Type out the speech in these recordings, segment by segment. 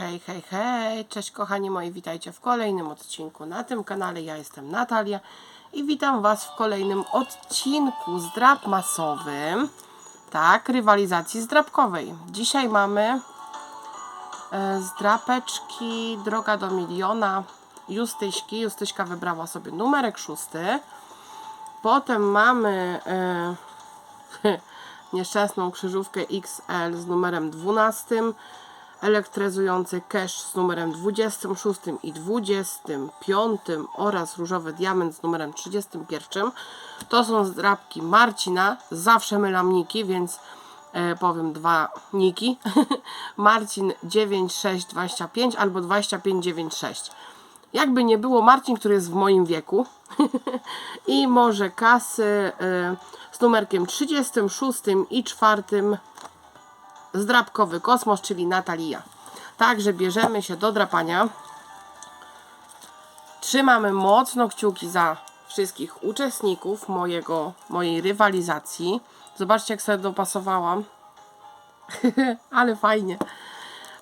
Hej, hej, hej, cześć kochani moi, witajcie w kolejnym odcinku na tym kanale. Ja jestem Natalia i witam Was w kolejnym odcinku zdrab masowym, tak, rywalizacji zdrabkowej. Dzisiaj mamy e, zdrapeczki Droga do Miliona Justyśki. Justyśka wybrała sobie numerek szósty. Potem mamy e, nieszczęsną krzyżówkę XL z numerem 12, elektryzujący cash z numerem 26 i 25 oraz różowy diament z numerem 31. To są zdrabki Marcina, zawsze mylam niki, więc e, powiem dwa niki. Marcin 9625 albo 2596. Jakby nie było, Marcin, który jest w moim wieku i może kasy y, z numerkiem 36 i 4 zdrabkowy kosmos, czyli Natalia. Także bierzemy się do drapania. Trzymamy mocno kciuki za wszystkich uczestników mojego, mojej rywalizacji. Zobaczcie, jak sobie dopasowałam. Ale fajnie.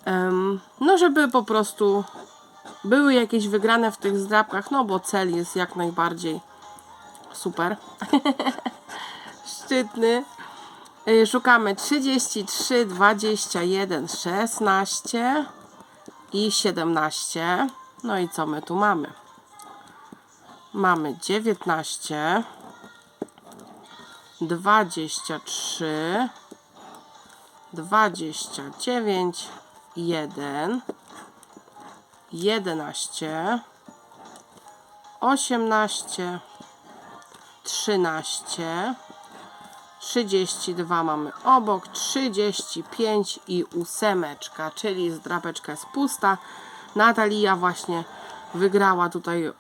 Em, no, żeby po prostu były jakieś wygrane w tych zdrabkach, no bo cel jest jak najbardziej super. Szczytny. Y, Szukamy 33, 21, 16 i 17. No i co my tu mamy? Mamy 19, 23, 29, 1, 11, 18, 13, 32 mamy obok, 35 i ósemeczka, czyli zdrapeczka jest pusta. Natalia właśnie wygrała tutaj y,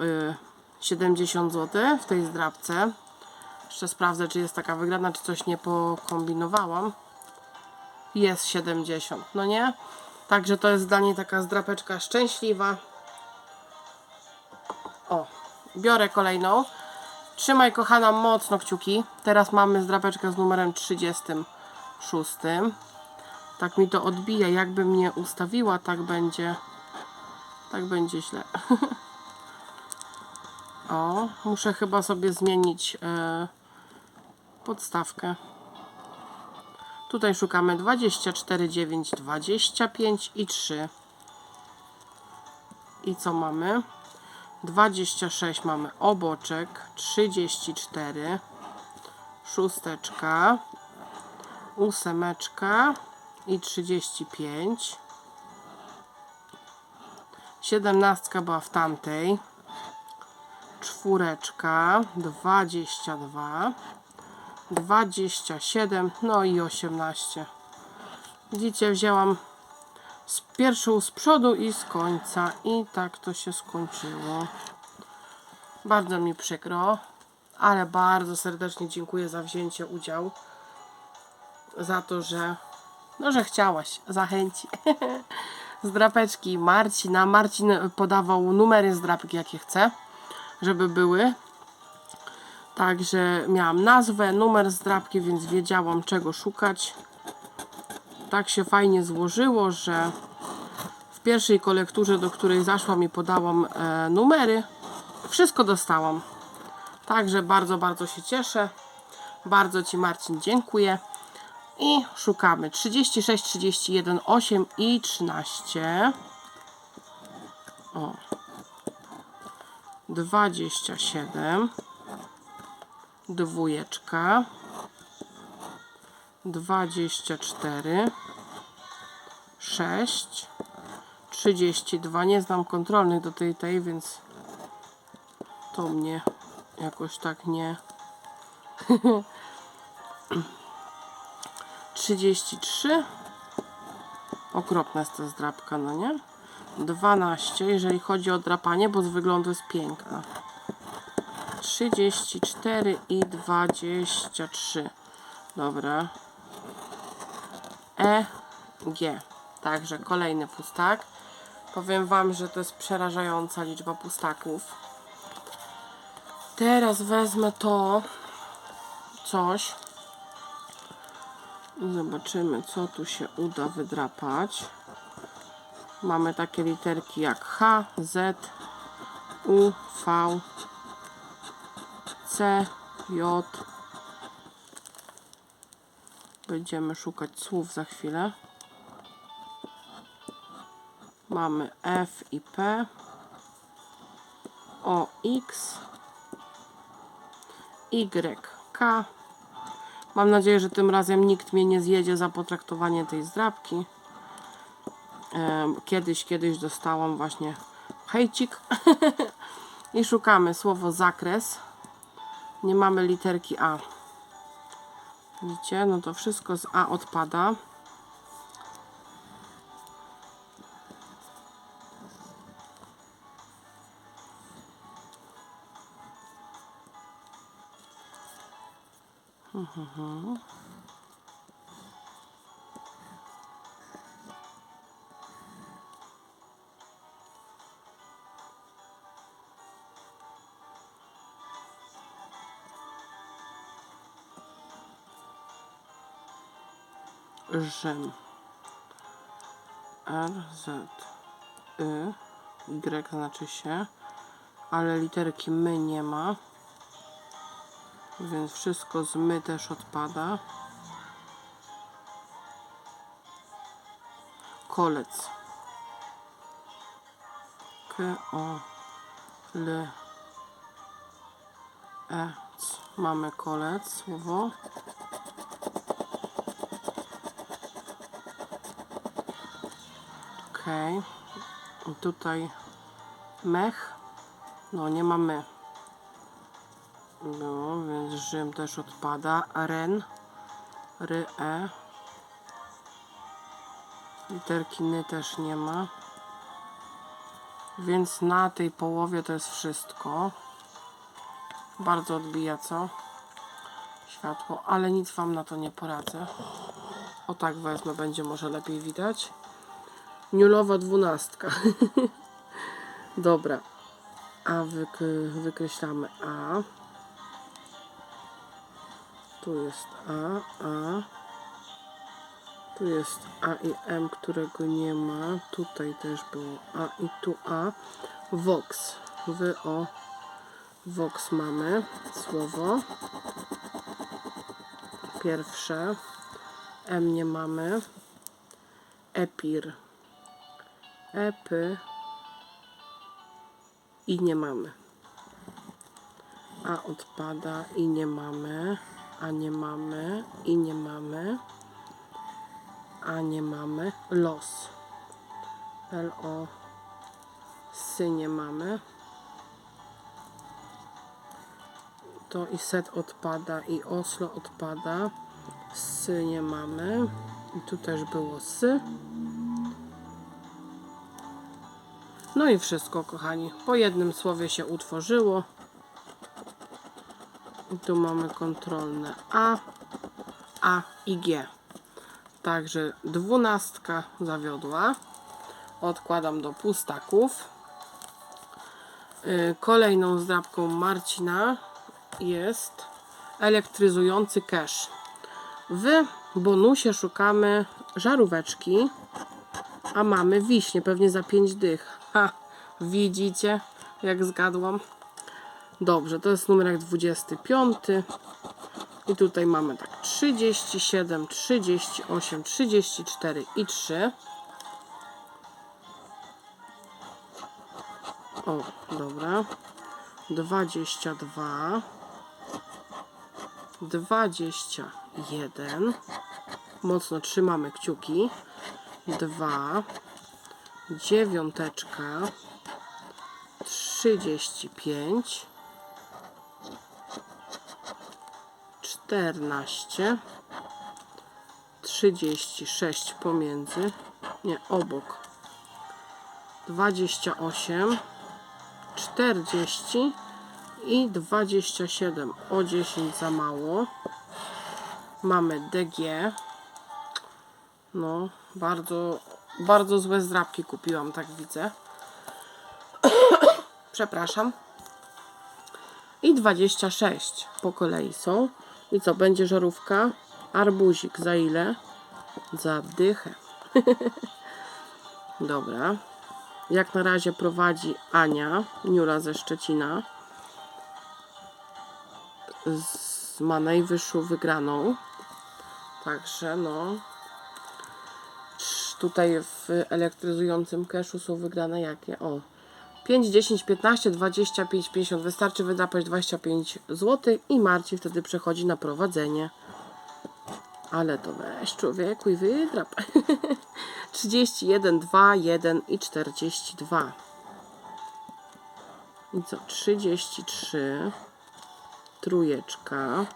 70 zł w tej zdrapce. Jeszcze sprawdzę, czy jest taka wygrana, czy coś nie pokombinowałam. Jest 70, no nie? Także to jest dla niej taka zdrapeczka szczęśliwa. O, biorę kolejną. Trzymaj kochana mocno kciuki. Teraz mamy zdrapeczkę z numerem 36. Tak mi to odbija. Jakbym mnie ustawiła, tak będzie. Tak będzie źle. o, muszę chyba sobie zmienić e, podstawkę. Tutaj szukamy 24, 9, 25 i 3. I co mamy? 26 mamy oboczek, 34, szósteczka, ósemeczka i 35. Siedemnastka była w tamtej. Czwóreczka, 22, 27, no i 18. Widzicie, wzięłam z pierwszą z przodu i z końca i tak to się skończyło. Bardzo mi przykro, ale bardzo serdecznie dziękuję za wzięcie udziału. Za to, że no, że chciałaś, zachęci. z drapeczki Marcina. Marcin podawał numery z drapek, jakie chce, żeby były. Także miałam nazwę, numer zdrabki, więc wiedziałam czego szukać. Tak się fajnie złożyło, że w pierwszej kolekturze, do której zaszłam i podałam e, numery, wszystko dostałam. Także bardzo, bardzo się cieszę. Bardzo Ci Marcin dziękuję. I szukamy 36, 31, 8 i 13. O. 27 dwójeczka, 24, 6, 32. Nie znam kontrolnych do tej tej, więc to mnie jakoś tak nie. 33. Okropna jest ta zdrabka, no nie? 12, jeżeli chodzi o drapanie, bo z wyglądu jest piękna. 34 i 23. Dobra. E, G. Także kolejny pustak. Powiem Wam, że to jest przerażająca liczba pustaków. Teraz wezmę to coś. Zobaczymy, co tu się uda wydrapać. Mamy takie literki jak H, Z, U, V, C, J. Będziemy szukać słów za chwilę. Mamy F i P. O, X. Y, K. Mam nadzieję, że tym razem nikt mnie nie zjedzie za potraktowanie tej zdrabki. Kiedyś, kiedyś dostałam właśnie hejcik. I szukamy słowo zakres. Nie mamy literki A. Widzicie? No to wszystko z A odpada. Rzym. R, Z, Y, Y znaczy się, ale literki my nie ma, więc wszystko z my też odpada. Kolec. K, O, L, E, C. Mamy kolec, słowo. I Tutaj mech. No nie ma my. No, więc Rzym też odpada. Ren. Ry, e. Literki ny też nie ma. Więc na tej połowie to jest wszystko. Bardzo odbija, co? Światło, ale nic Wam na to nie poradzę. O tak wezmę, będzie może lepiej widać. Niulowa dwunastka. Dobra. A wyk wykreślamy A. Tu jest A, A. Tu jest A i M, którego nie ma. Tutaj też było A i tu A. Vox. Wy o Vox mamy słowo. Pierwsze. M nie mamy. Epir. Epy. I nie mamy. A odpada i nie mamy. A nie mamy. I nie mamy. A nie mamy. Los. L-O. Sy nie mamy. To i set odpada i Oslo odpada. Sy nie mamy. I tu też było sy. No i wszystko, kochani. Po jednym słowie się utworzyło. I tu mamy kontrolne A, A i G. Także dwunastka zawiodła. Odkładam do pustaków. Y, Kolejną zdrabką Marcina jest elektryzujący cache. W bonusie szukamy żaróweczki, a mamy wiśnie, pewnie za 5 dych. Widzicie, jak zgadłam. Dobrze, to jest numerek 25. I tutaj mamy tak 37, 38, 34 i 3. O, dobra. 22. 21. Mocno trzymamy kciuki. 2. Dziewiąteczka. 35. 14. 36 pomiędzy. Nie, obok. 28. 40 i 27 o 10 za mało mamy DG no bardzo bardzo złe zdrabki kupiłam tak widzę przepraszam i 26 po kolei są i co będzie żarówka arbuzik za ile? za dychę Dobra. Jak na razie prowadzi Ania, Niula ze Szczecina. Z, ma najwyższą wygraną. Także no. Tutaj w elektryzującym cashu są wygrane jakie? O. 5, 10, 15, 25, 50. Wystarczy wydrapać 25 zł i Marcin wtedy przechodzi na prowadzenie. Ale to weź człowieku i wydrap. 31, 2, 1 i 42. I co? 33. Trójeczka.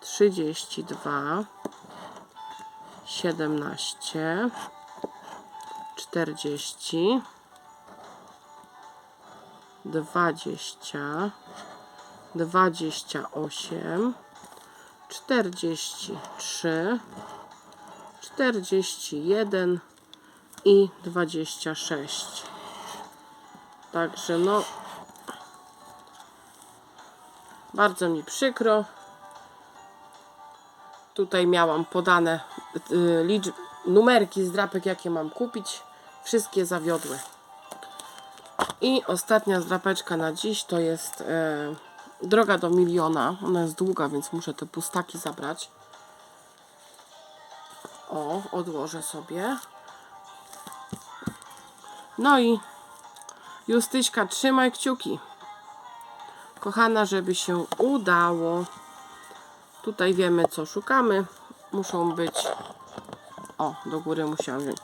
32. 17. 40. 20. 28. 43. 41 i 26. Także no bardzo mi przykro. Tutaj miałam podane y, liczb, numerki z drapek, jakie mam kupić. Wszystkie zawiodły. I ostatnia zdrapeczka na dziś to jest e, droga do miliona. Ona jest długa, więc muszę te pustaki zabrać. O, odłożę sobie. No i Justyśka, trzymaj kciuki. Kochana, żeby się udało. Tutaj wiemy, co szukamy. Muszą być. O, do góry musiałam wziąć.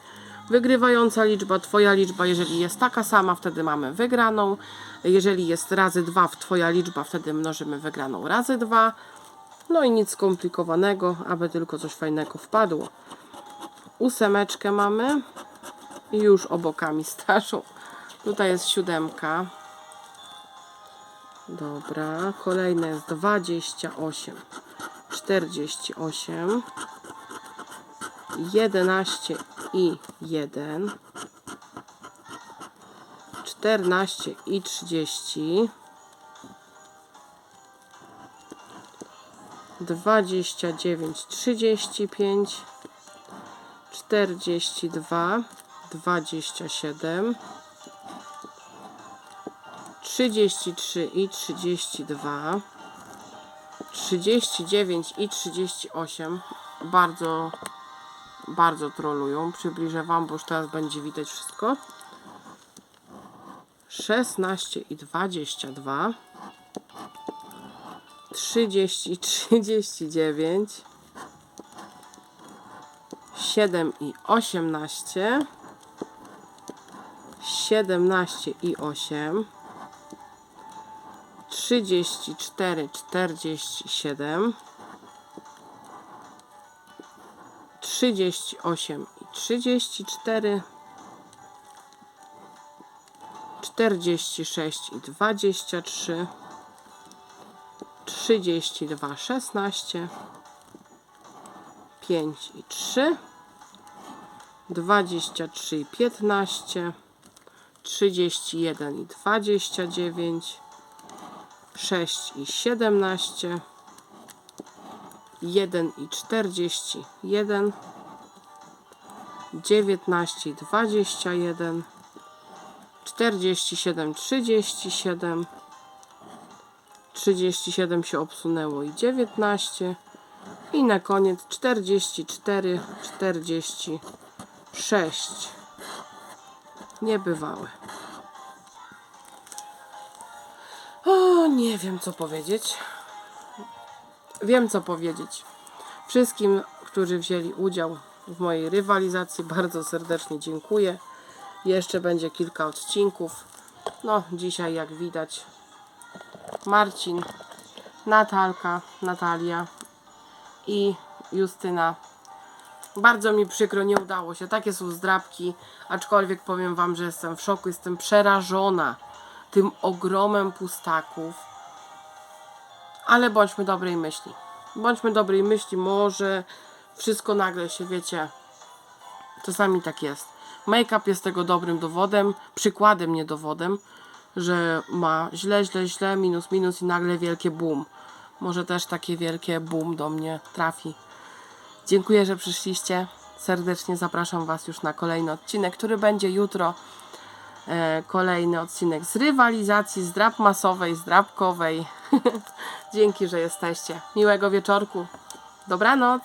Wygrywająca liczba, Twoja liczba, jeżeli jest taka sama, wtedy mamy wygraną. Jeżeli jest razy dwa, w Twoja liczba, wtedy mnożymy wygraną razy dwa. No i nic skomplikowanego, aby tylko coś fajnego wpadło. Ósemeczkę mamy i już obokami starszą. Tutaj jest siódemka. Dobra, kolejne jest 28, 48, 11 i 1, 14 i 30, 29, 35, 42, 27, 33 i 32, 39 i 38. Bardzo, bardzo trolują. Przybliżę Wam, bo już teraz będzie widać wszystko. 16 i 22, 30 i 39, 7 i 18, 17 i 8, 34, 47, 38 i 34, 46 i 23, 32, 16, 5 i 3, 23 i 15, 31 i 29, 6 i 17, 1 i 41, 19 i 21, 47, 37, 37 się obsunęło i 19 i na koniec 44, 46. Niebywałe. O, nie wiem co powiedzieć. Wiem co powiedzieć. Wszystkim, którzy wzięli udział w mojej rywalizacji, bardzo serdecznie dziękuję. Jeszcze będzie kilka odcinków. No, dzisiaj jak widać Marcin, Natalka, Natalia i Justyna. Bardzo mi przykro, nie udało się. Takie są zdrabki, aczkolwiek powiem Wam, że jestem w szoku, jestem przerażona tym ogromem pustaków. Ale bądźmy dobrej myśli. Bądźmy dobrej myśli, może wszystko nagle się, wiecie, czasami tak jest. Make-up jest tego dobrym dowodem, przykładem, nie dowodem, że ma źle, źle, źle, minus, minus i nagle wielkie boom. Może też takie wielkie boom do mnie trafi. Dziękuję, że przyszliście. serdecznie zapraszam Was już na kolejny odcinek, który będzie jutro. E, kolejny odcinek z rywalizacji, z drap masowej, z drapkowej. Dzięki, że jesteście. Miłego wieczorku. Dobranoc.